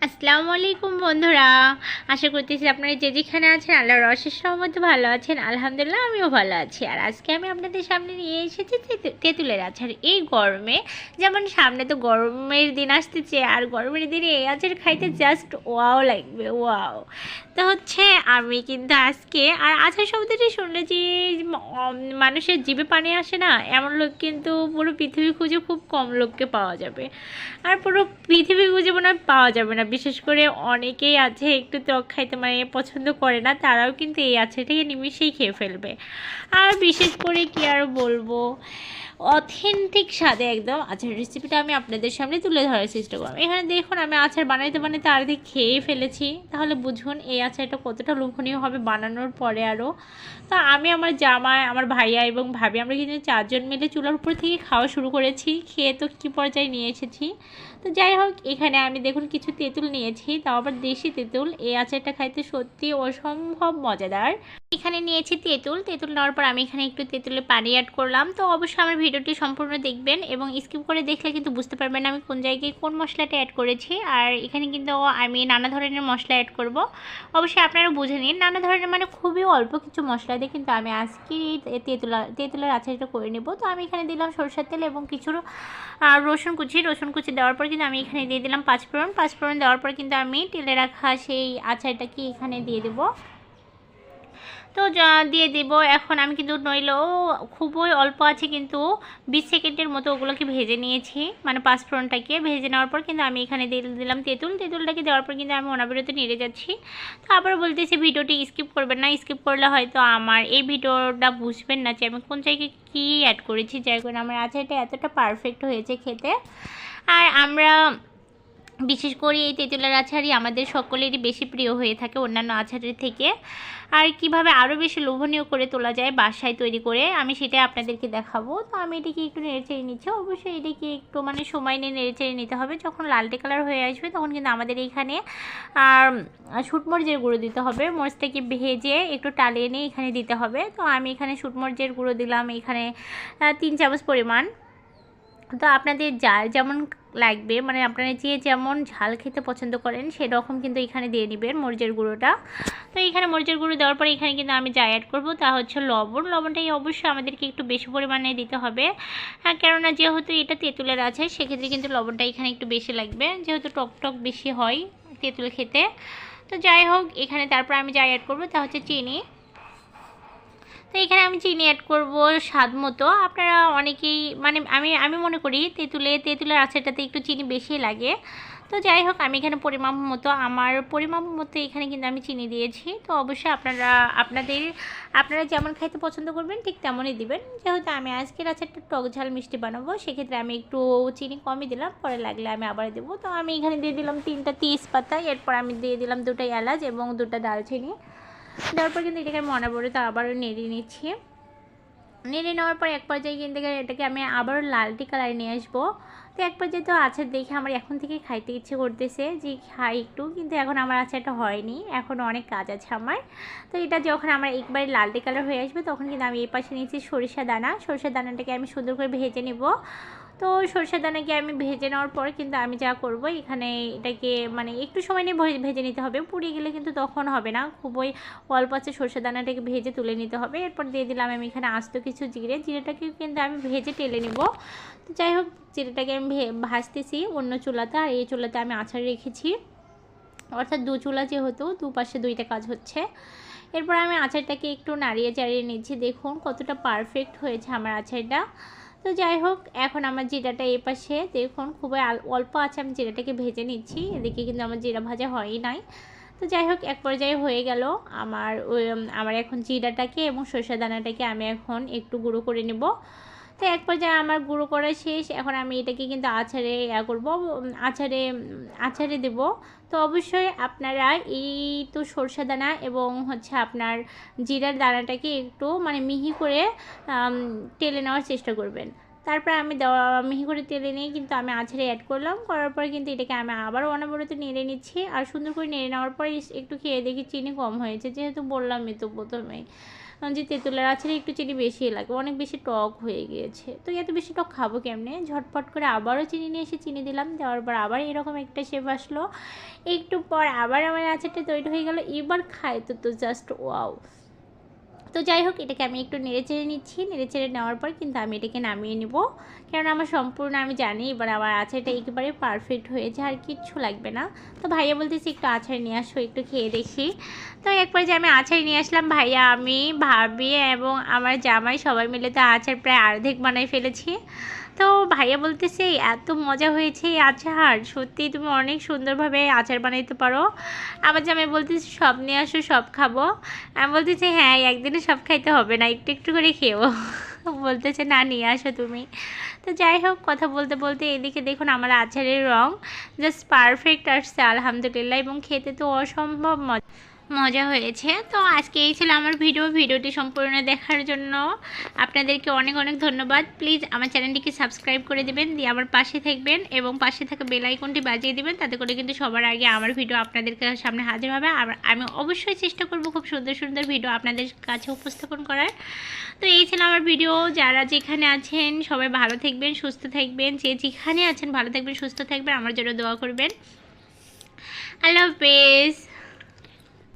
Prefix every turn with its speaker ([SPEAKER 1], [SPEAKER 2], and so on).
[SPEAKER 1] আসসালামু আলাইকুম বন্ধুরা। আশা করতেছি আপনারা যে যেখানে আছেন, আল্লাহর অশেষ রহমতে ভালো আছেন। আলহামদুলিল্লাহ, আমিও ভালো আছি। আর আজকে আমি আপনাদের সামনে নিয়ে এসেছি তেঁতু- তেঁতুলের আচার। এই গরমে, যেমন সামনে তো গরমের দিন আসতেছে, আর গরমের দিনে এই আচার খাইতে জাস্ট ওয়াও লাগবে ওয়াও তো হচ্ছে, আমি কিন্তু আজকে, আর আচার শব্দটি শুনলে যে মানুষের জীবে পানি আসে না, এমন লোক কিন্তু পুরো পৃথিবী খুঁজে খুব কম লোককে পাওয়া যাবে। আর পুরো পৃথিবী খুঁজে মনে পাওয়া যাবে না। বিশেষ করে অনেকেই আছে একটু টক খাইতে মানে পছন্দ করে না, তারাও কিন্তু এই আচারটাকে নিমিশেই খেয়ে ফেলবে। আর বিশেষ করে কি আর বলব অথেন্টিক স্বাদে একদম আচার রেসিপিটা আমি আপনাদের সামনে তুলে ধরার চেষ্টা করব। এখানে দেখুন, আমি আচার বানাইতে বানাইতে আর্ধেক খেয়ে ফেলেছি। তাহলে বুঝুন এই আচারটা কতটা লোভনীয় হবে বানানোর পরে আরও তা আমি আমার জামাই, আমার ভাইয়া এবং ভাবি, আমরা কিন্তু চারজন মিলে চুলার উপর থেকে খাওয়া শুরু করেছি, খেয়ে তো কী পর্যায়ে নিয়ে এসেছি। তো যাই হোক, এখানে আমি দেখুন কিছু তেঁতুল নিয়েছি, তাও আবার দেশি তেঁতুল। এই আচারটা খাইতে সত্যি অসম্ভব মজাদার। এখানে নিয়েছি তেঁতুল। তেঁতুল নেওয়ার পর আমি এখানে একটু তেঁতুলে পানি অ্যাড করলাম। তো অবশ্যই আমার ভিডিওটি সম্পূর্ণ দেখবেন এবং স্কিপ করে দেখলে কিন্তু বুঝতে পারবেন আমি কোন জায়গায় কোন মশলাটা অ্যাড করেছি। আর এখানে কিন্তু আমি নানা ধরনের মশলা অ্যাড করব। অবশ্যই আপনারা বুঝে নিন। নানা ধরনের মানে খুবই অল্প কিছু মশলা দিয়ে কিন্তু আমি আজকে এই তেঁতুলা, তেঁতুলের আচারটা করে নেব। তো আমি এখানে দিলাম সরষের তেল এবং কিছু রসুন কুচি। রসুন কুচি দেওয়ার পর কিন্তু আমি এখানে দিয়ে দিলাম পাঁচফোড়ন। পাঁচফোড়ন দেওয়ার পর কিন্তু আমি তেলে রাখা সেই আচারটাকে এখানে দিয়ে দেবো। তো দিয়ে দেব। এখন আমি কিন্তু নইলেও খুবই অল্প আছে কিন্তু বিশ সেকেন্ডের মতো ওগুলোকে ভেজে নিয়েছি। মানে পাঁচফোড়নটাকে ভেজে নেওয়ার পর কিন্তু আমি এখানে দিয়ে দিলাম। তেঁতুল, তেঁতুলটাকে দেওয়ার পর কিন্তু আমি অনাবিরত নেড়ে যাচ্ছি। তো আবার বলতেছি, ভিডিওটি স্কিপ করবেন না, স্কিপ করলে হয়তো আমার এই ভিডিওটা বুঝবেন না যে আমি কোন জায়গায় কী অ্যাড করেছি। যার কারণে আমার আচারটা এতটা পারফেক্ট হয়েছে খেতে। আর আমরা বিশেষ করে এই তেঁতুলের আচারই আমাদের সকলেরই বেশি প্রিয় হয়ে থাকে অন্যান্য আচারের থেকে। আর কীভাবে আরও বেশি লোভনীয় করে তোলা যায় বাসায় তৈরি করে, আমি সেটা আপনাদেরকে দেখাবো। তো আমি এটিকে একটু নেড়ে নেড়েচেড়ে নিচ্ছি। অবশ্যই এটিকে একটু মানে সময় নিয়ে নেড়েচেড়ে নিতে হবে। যখন লালটে কালার হয়ে আসবে তখন কিন্তু আমাদের এইখানে আর শুটমরিচের গুঁড়ো দিতে হবে। মরিচটাকে ভেজে একটু টালিয়ে নিয়ে এখানে দিতে হবে। তো আমি এখানে শুটমরিচের গুঁড়ো দিলাম এখানে তিন চামচ পরিমাণ। তো আপনাদের যার যেমন লাগবে মানে আপনারা যে যেমন ঝাল খেতে পছন্দ করেন, সেরকম কিন্তু এখানে দিয়ে নেবেন মরিচের গুঁড়োটা। তো এখানে মরিচের গুঁড়ো দেওয়ার পরে এখানে কিন্তু আমি যা অ্যাড করব তা হচ্ছে লবণ। লবণটাই অবশ্যই আমাদেরকে একটু বেশি পরিমাণে দিতে হবে। হ্যাঁ কেননা যেহেতু এটা তেঁতুলের আছে, সেক্ষেত্রে কিন্তু লবণটা এখানে একটু বেশি লাগবে। যেহেতু টক টক বেশি হয় তেঁতুল খেতে। তো যাই হোক, এখানে তারপর আমি যা অ্যাড করব তা হচ্ছে চিনি। তো এখানে আমি চিনি অ্যাড করব, স্বাদ মতো। আপনারা অনেকেই মানে আমি আমি মনে করি তেঁতুলে, তেঁতুলের আচারটাতে একটু চিনি বেশি লাগে। তো যাই হোক, আমি এখানে পরিমাপ মতো, আমার পরিমাপ মতো এখানে কিন্তু আমি চিনি দিয়েছি। তো অবশ্যই আপনারা, আপনাদের, আপনারা যেমন খাইতে পছন্দ করবেন, ঠিক তেমনই দিবেন। যেহেতু আমি আজকের আচারটা টক ঝাল মিষ্টি বানাবো, সেক্ষেত্রে আমি একটু চিনি কমই দিলাম, পরে লাগলে আমি আবার দেবো। তো আমি এখানে দিয়ে দিলাম তিনটা তেজপাতা, এরপর আমি দিয়ে দিলাম দুটো এলাচ এবং দুটো দালচিনি দেওয়ার পর কিন্তু এটাকে পড়ে তো আবারও নেড়ে নিচ্ছি। নেড়ে নেওয়ার পর এক পর্যায়ে কিন্তু এটাকে আমি আবারও লালটি কালারে নিয়ে আসব। তো এক পর্যায়ে তো আচার দেখে আমার এখন থেকে খাইতে ইচ্ছে করতেছে যে খাই একটু, কিন্তু এখন আমার আচারটা হয়নি। এখন অনেক কাজ আছে আমার। তো এটা যখন আমার একবারে লালটি কালার হয়ে আসবে, তখন কিন্তু আমি এই পাশে নিয়েছি সরিষা দানা। সরিষা দানাটাকে আমি সুন্দর করে ভেজে নেব। তো সরষের দানাকে আমি ভেজে নেওয়ার পর কিন্তু আমি যা করব, এখানে এটাকে মানে একটু সময় নিয়ে ভেজে নিতে হবে। পুড়িয়ে গেলে কিন্তু তখন হবে না। খুবই অল্প আছে সরষের দানাটাকে ভেজে তুলে নিতে হবে। এরপর দিয়ে দিলাম আমি এখানে আস্ত কিছু জিরে। জিরেটাকে কিন্তু আমি ভেজে টেলে নেব। তো যাই হোক, জিরেটাকে আমি ভাজতেছি অন্য চুলাতে। আর এই চুলাতে আমি আচার রেখেছি। অর্থাৎ দু চুলা যেহেতু, দুপাশে দুইটা কাজ হচ্ছে। এরপর আমি আচারটাকে একটু নাড়িয়ে চাড়িয়ে নিচ্ছি। দেখুন কতটা পারফেক্ট হয়েছে আমার আচারটা। তো যাই হোক, এখন আমার জিরাটা এ পাশে। দেখুন, খুবই অল্প আছে, আমি জিরাটাকে ভেজে নিচ্ছি। এদিকে কিন্তু আমার জিরা ভাজা হয়ই নাই। তো যাই হোক, এক পর্যায়ে হয়ে গেল আমার আমার এখন জিরাটাকে এবং সরষে দানাটাকে আমি এখন একটু গুঁড়ো করে নেব। তো এক পর্যায়ে আমার গুঁড়ো করা শেষ। এখন আমি এটাকে কিন্তু আচারে ইয়া করব আচারে উম, দেব। তো অবশ্যই আপনারা এই তো সরষে দানা এবং হচ্ছে আপনার জিরার দানাটাকে একটু মানে মিহি করে টেলে নেওয়ার চেষ্টা করবেন। তারপর আমি দেওয়া মিহি করে তেলে নিয়ে কিন্তু আমি আছাড়ে অ্যাড করলাম। করার পর কিন্তু এটাকে আমি আবারও অনবরত নেড়ে নিচ্ছি। আর সুন্দর করে নেড়ে নেওয়ার পর একটু খেয়ে দেখি চিনি কম হয়েছে যেহেতু বললামই তো প্রথমেই। যে তেঁতুলের আচারে একটু চিনি বেশি লাগে, অনেক বেশি টক হয়ে গিয়েছে। তো এত বেশি টক খাব কেমনে? ঝটপট করে আবারও চিনি নিয়ে এসে চিনি দিলাম, দেওয়ার পর আবার এরকম একটা শেপ আসলো। একটু পর আবার আমার আচারটা তৈরি হয়ে গেল, এবার খাই তো তো জাস্ট ওয়াও তো যাই হোক, এটাকে আমি একটু নেড়ে চেড়ে নিচ্ছি। নেড়ে চেড়ে নেওয়ার পর কিন্তু আমি এটাকে নামিয়ে নিব। কারণ আমার সম্পূর্ণ আমি জানি, এবার আমার আচারটা একেবারে পারফেক্ট হয়েছে আর কিচ্ছু লাগবে না। তো ভাইয়া বলতেছি, একটু আচার নিয়ে আসো, একটু খেয়ে দেখি। তো একবার যে আমি আচার নিয়ে আসলাম, ভাইয়া, আমি, ভাবি এবং আমার জামাই সবাই মিলে তো আচার প্রায় অর্ধেক বানাই ফেলেছি। তো ভাইয়া বলতেছে, এত মজা হয়েছে আচার। সত্যি তুমি অনেক সুন্দরভাবে আচার বানাইতে পারো। আবার জামাই বলতেছে, সব নিয়ে আসো, সব খাব। আমি বলতেছি হ্যাঁ একদিনে সব খাইতে হবে না, একটু একটু করে খেও বলতেছে, না, নিয়ে আসো তুমি। তো যাই হোক, কথা বলতে বলতে এদিকে দেখুন আমার আচারের রং জাস্ট পারফেক্ট আসছে, আলহামদুলিল্লাহ। এবং খেতে তো অসম্ভব মজা। মজা হয়েছে। তো আজকে এই ছিল আমার ভিডিও। ভিডিওটি সম্পূর্ণ দেখার জন্য আপনাদেরকে অনেক অনেক ধন্যবাদ। প্লিজ আমার চ্যানেলটিকে সাবস্ক্রাইব করে দেবেন, দিয়ে আমার পাশে থাকবেন এবং পাশে থাকা বেল আইকনটি বাজিয়ে দেবেন, তাতে করে কিন্তু সবার আগে আমার ভিডিও আপনাদের সামনে হাজির হবে। আর আমি অবশ্যই চেষ্টা করব খুব সুন্দর সুন্দর ভিডিও আপনাদের কাছে উপস্থাপন করার। তো এই ছিল আমার ভিডিও। যারা যেখানে আছেন সবাই ভালো থাকবেন, সুস্থ থাকবেন। যে যেখানে আছেন ভালো থাকবেন, সুস্থ থাকবেন। আমার জন্য দোয়া করবেন। আল্লাহ হাফেজ।